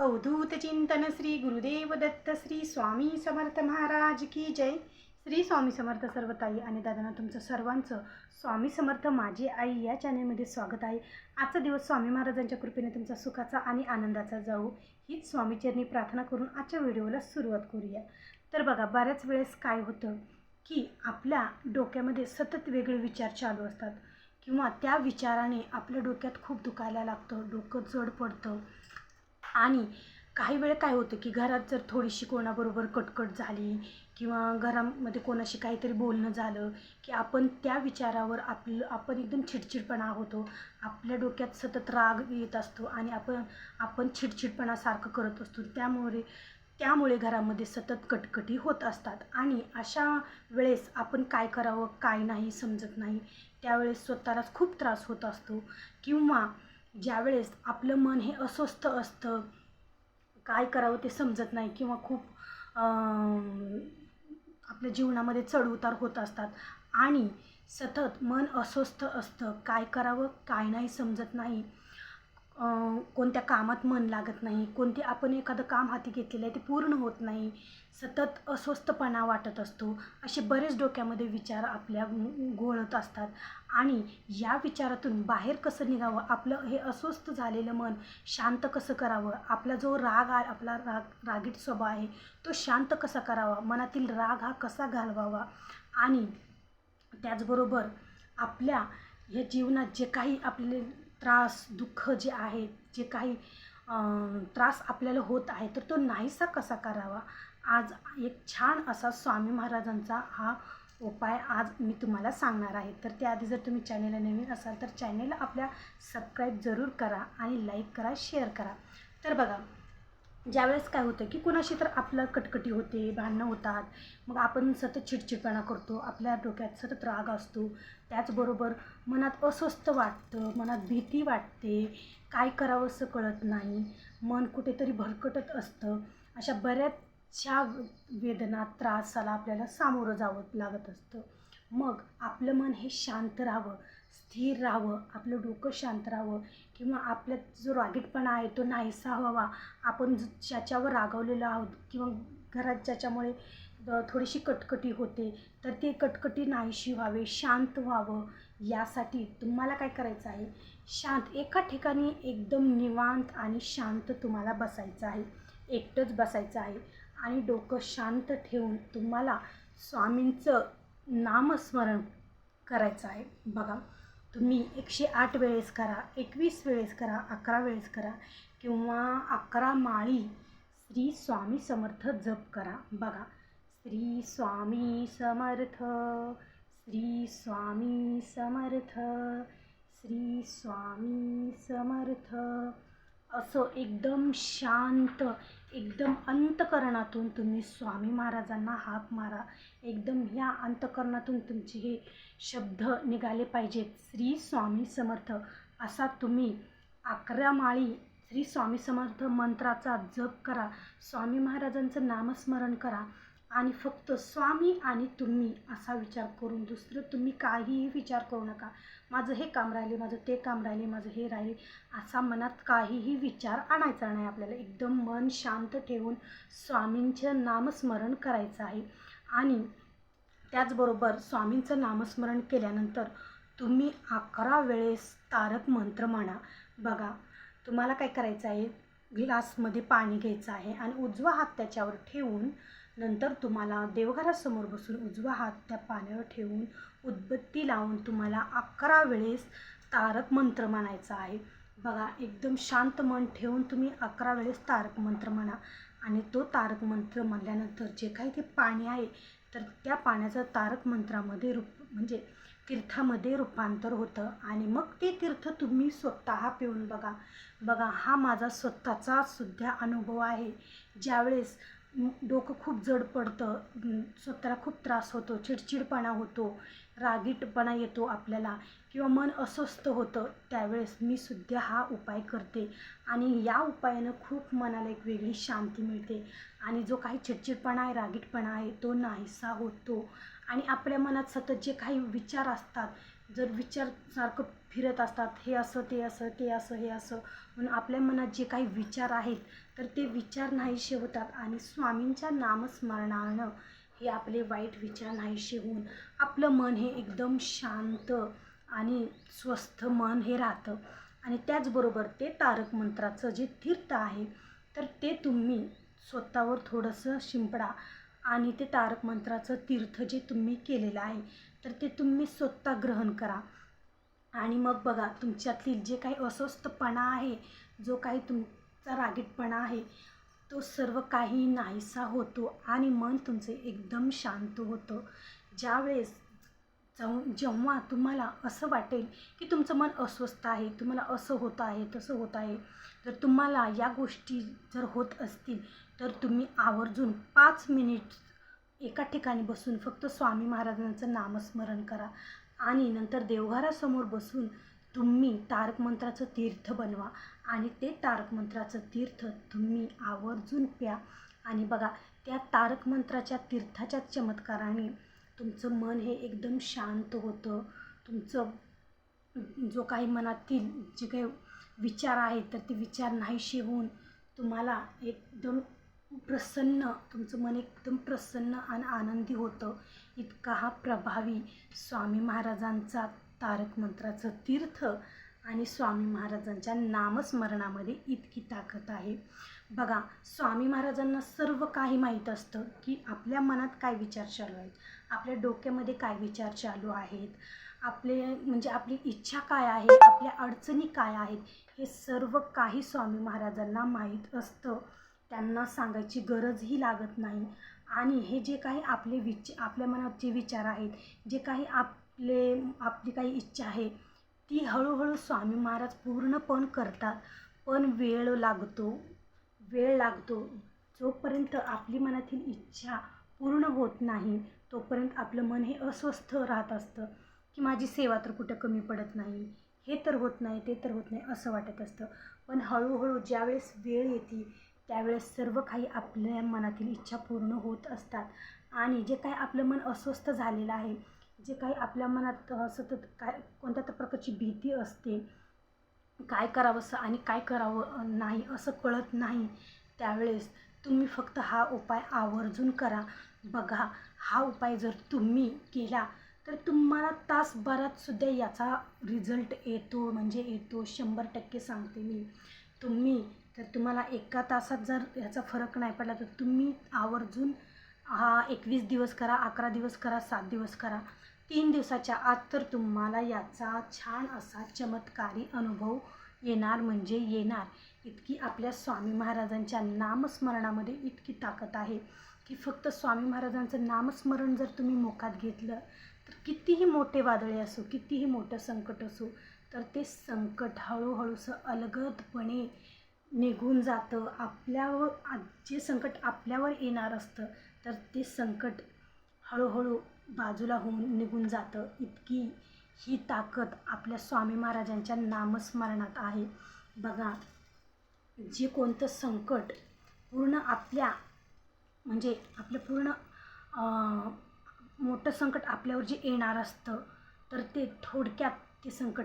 अवधूत चिंतन श्री गुरुदेव दत्त श्री स्वामी समर्थ महाराज की जय. श्री स्वामी समर्थ सर्व ताई आणि दादांना तुमचं सर्वांचं स्वामी समर्थ माझी आई या चॅनलमध्ये स्वागत आहे. आजचा दिवस स्वामी महाराजांच्या कृपेने तुमचा सुखाचा आणि आनंदाचा जाऊ. हीच स्वामीचरणी प्रार्थना करून आजच्या व्हिडिओला सुरुवात करूया. तर बघा बऱ्याच वेळेस काय होतं की आपल्या डोक्यामध्ये सतत वेगळे विचार चालू असतात किंवा त्या विचाराने आपल्या डोक्यात खूप दुखायला लागतं डोकं जड पडतं. आणि काही वेळ काय होतं की घरात जर थोडीशी कोणाबरोबर कटकट झाली किंवा घरामध्ये कोणाशी काहीतरी बोलणं झालं की आपण त्या विचारावर आपलं आपण एकदम चिडचिडपणा होतो आपल्या डोक्यात सतत राग येत असतो आणि आपण आपण चिडचिडपणासारखं करत असतो. त्यामुळे त्यामुळे घरामध्ये सतत कटकटी होत असतात. आणि अशा वेळेस आपण काय करावं काय नाही समजत नाही. त्यावेळेस स्वतःलाच खूप त्रास होत असतो. किंवा ज्यावेळेस आपलं मन हे अस्वस्थ असतं काय करावं ते समजत नाही किंवा खूप आपल्या जीवनामध्ये चढउतार होत असतात. आणि सतत मन अस्वस्थ असतं. काय करावं काय नाही समजत नाही. कोणत्या कामात मन लागत नाही कोणते आपण एखादं काम हाती घेतलेलं आहे ते पूर्ण होत नाही सतत अस्वस्थपणा वाटत असतो असे बरेच डोक्यामध्ये विचार आपल्या गोळत असतात. आणि या विचारातून बाहेर कसं निघावं आपलं हे अस्वस्थ झालेलं मन शांत कसं करावं आपला जो राग आहे आपला राग रागीट स्वभाव आहे तो शांत कसा करावा मनातील राग हा कसा घालवावा? आणि त्याचबरोबर आपल्या या जीवनात जे काही आपले त्रास दुःख जे आहे जे काही त्रास आपल्याला होत आहे तर तो नाहीसा कसा करावा? आज एक छान असा स्वामी महाराजांचा हा उपाय आज मी तुम्हाला सांगणार आहे. तर त्याआधी जर तुम्ही चॅनेलला नवीन असाल तर चॅनेलला आपल्या सबस्क्राईब जरूर करा आणि लाईक करा शेअर करा. तर बघा ज्यावेळेस काय होतं की कुणाशी तर आपलं कटकटी होते भांडणं होतात मग आपण सतत चिडचिडपणा करतो आपल्या डोक्यात सतत राग असतो. त्याचबरोबर मनात अस्वस्थ वाटतं मनात भीती वाटते काय करावं असं कळत नाही मन कुठेतरी भरकटत असतं. अशा बऱ्याचशा वेदना त्रासाला आपल्याला सामोरं जावं लागत असतं. मग आपलं मन हे शांत राहावं. स्थिर राहावं आपलं डोकं शांत राहावं किंवा आपल्यात जो रागीटपणा आहे तो नाहीसा व्हावा. आपण ज्याच्यावर रागवलेलो आहोत किंवा घरात ज्याच्यामुळे थोडीशी कटकटी होते तर ती कटकटी नाहीशी व्हावे शांत व्हावं. यासाठी तुम्हाला काय करायचं आहे? शांत एका ठिकाणी एकदम निवांत आणि शांत तुम्हाला बसायचं आहे. एकटंच बसायचं आहे आणि डोकं शांत ठेवून तुम्हाला स्वामींचं नामस्मरण करायचं आहे. बघा तुम्ही एकशे आठ वेळेस करा एकवीस वेळेस करा अकरा वेळेस करा किंवा अकरा माळी श्री स्वामी समर्थ जप करा. बघा श्री स्वामी समर्थ श्री स्वामी समर्थ श्री स्वामी समर्थ. असं एकदम शांत एकदम अंतकरणातून तुम्ही स्वामी महाराजांना हाक मारा. एकदम ह्या अंतकरणातून तुमचे हे शब्द निघाले पाहिजेत. श्री स्वामी समर्थ. असा तुम्ही अकरा माळी श्री स्वामी समर्थ मंत्राचा जप करा. स्वामी महाराजांचं नामस्मरण करा. आणि फक्त स्वामी आणि तुम्ही असा विचार करून दुसरं तुम्ही काहीही विचार करू नका. माझं हे काम राहिले माझं ते काम राहिले माझं हे राहिले असा मनात काहीही विचार आणायचा नाही आपल्याला. एकदम मन शांत ठेवून स्वामींचं नामस्मरण करायचं आहे. आणि त्याचबरोबर स्वामींचं नामस्मरण केल्यानंतर तुम्ही अकरा वेळेस तारक मंत्र म्हणा बघा तुम्हाला काय करायचं आहे? ग्लासमध्ये पाणी घ्यायचं आहे आणि उजवा हात त्याच्यावर ठेवून नंतर तुम्हाला देवघरासमोर बसून उजवा हात त्या पाण्यावर ठेवून उदबत्ती लावून तुम्हाला अकरा वेळेस तारक मंत्र म्हणायचा आहे. बघा एकदम शांत मन ठेवून तुम्ही अकरा वेळेस तारक मंत्र म्हणा आणि तो तारक मंत्र म्हणल्यानंतर जे काही ते पाणी आहे तर त्या पाण्याचं तारक मंत्रामध्ये रूप म्हणजे तीर्थामध्ये रूपांतर होतं आणि मग ते तीर्थ तुम्ही स्वतः पिऊन बघा. बघा हा माझा स्वतःचा सुद्धा अनुभव आहे. ज्यावेळेस डोकं खूप जड पडतं स्वतःला खूप त्रास होतो चिडचिडपणा होतो रागीटपणा येतो आपल्याला किंवा मन अस्वस्थ होतं त्यावेळेस मी सुद्धा हा उपाय करते. आणि या उपायानं खूप मनाला एक वेगळी शांती मिळते. आणि जो काही चिडचिडपणा आहे रागीटपणा आहे तो नाहीसा होतो. आणि आपल्या मनात सतत जे काही विचार असतात जर विचार सारखं फिरत असतात हे असं ते असं ते असं हे असं म्हणून आपल्या मनात जे काही विचार आहेत तर ते विचार नाहीसे होतात आणि स्वामींच्या नामस्मरणानं हे आपले वाईट विचार नाहीसे होऊन आपलं मन हे एकदम शांत आणि स्वस्थ मन हे राहतं. आणि त्याचबरोबर ते तारक मंत्राचं जे तीर्थ आहे तर ते तुम्ही स्वतःवर थोडंसं शिंपडा आणि ते तारक मंत्राचं तीर्थ जे तुम्ही केलेलं आहे तर ते तुम्ही स्वतः ग्रहण करा. आणि मग बघा तुमच्यातील जे काही अस्वस्थपणा आहे जो काही तुम चा रागीटपणा आहे. तो सर्व काही नाहीसा होतो आणि मन तुमचे एकदम शांत होतं. ज्यावेळेस जाऊन जेव्हा तुम्हाला असं वाटेल की तुमचं मन अस्वस्थ आहे तुम्हाला असं होत आहे तसं होत आहे तर तुम्हाला या गोष्टी जर होत असतील तर तुम्ही आवर्जून पाच मिनिट एका ठिकाणी बसून फक्त स्वामी महाराजांचं नामस्मरण करा आणि नंतर देवघरासमोर बसून तुम्ही तारक मंत्राचं तीर्थ बनवा आणि ते तारक मंत्राचं तीर्थ तुम्ही आवर्जून प्या. आणि बघा त्या तारक मंत्राच्या तीर्थाच्या चमत्काराने तुमचं मन हे एकदम शांत होतं. तुमचं जो काही मनातील जे काही विचार आहेत तर ते विचार नाहीसे होऊन तुम्हाला एकदम प्रसन्न तुमचं मन एकदम प्रसन्न आणि आनंदी होतं. इतका हा प्रभावी स्वामी महाराजांचा तारक मंत्राचं तीर्थ आणि स्वामी महाराजांच्या नामस्मरणामध्ये इतकी ताकद आहे. बघा स्वामी महाराजांना सर्व काही माहीत असतं की आपल्या मनात काय विचार चालू आहेत आपल्या डोक्यामध्ये काय विचार चालू आहेत आपले म्हणजे आपली इच्छा काय आहे आपल्या अडचणी काय आहेत हे सर्व काही स्वामी महाराजांना माहीत असतं. त्यांना सांगायची गरजही लागत नाही. आणि हे जे काही आपले विच आपल्या मनात जे विचार आहेत जे काही आप आपले आपली काही इच्छा आहे ती हळूहळू स्वामी महाराज पूर्णपण करतात. पण वेळ लागतो वेळ लागतो. जोपर्यंत आपली मनातील इच्छा पूर्ण होत नाही तोपर्यंत आपलं मन हे अस्वस्थ राहत असतं की माझी सेवा तर कुठं कमी पडत नाही हे तर होत नाही ते तर होत नाही असं वाटत असतं. पण हळूहळू ज्यावेळेस वेळ येते त्यावेळेस सर्व काही आपल्या मनातील इच्छा पूर्ण होत असतात. आणि जे काही आपलं मन अस्वस्थ झालेलं आहे जे काही आपल्या मनात सतत काय कोणत्या तर प्रकारची भीती असते काय करावंसं आणि काय करावं नाही असं कळत नाही त्यावेळेस तुम्ही फक्त हा उपाय आवर्जून करा. बघा हा उपाय जर तुम्ही केला तर तुम्हाला तासभरातसुद्धा याचा रिझल्ट येतो म्हणजे येतो. शंभर टक्के सांगते मी. तुम्ही तर तुम्हाला एका तासात जर याचा फरक नाही पडला तर तुम्ही आवर्जून हा एकवीस दिवस करा अकरा दिवस करा सात दिवस करा. तीन दिवसाच्या आत तर तुम्हाला याचा छान असा चमत्कारी अनुभव येणार म्हणजे येणार. इतकी आपल्या स्वामी महाराजांच्या नामस्मरणामध्ये इतकी ताकद आहे की फक्त स्वामी महाराजांचं नामस्मरण जर तुम्ही मोकात घेतलं तर कितीही मोठे वादळे असो कितीही मोठं संकट असो तर ते संकट हळूहळूसं अलगदपणे निघून जातं. आपल्यावर जे संकट आपल्यावर येणार असतं तर ते संकट हळूहळू बाजूला होऊन निघून जातं. इतकी ही ताकद आपल्या स्वामी महाराजांच्या नामस्मरणात आहे. बघा जे कोणतं संकट पूर्ण आपल्या म्हणजे आपलं पूर्ण मोठं संकट आपल्यावर जे येणार असतं तर ते थोडक्यात ते संकट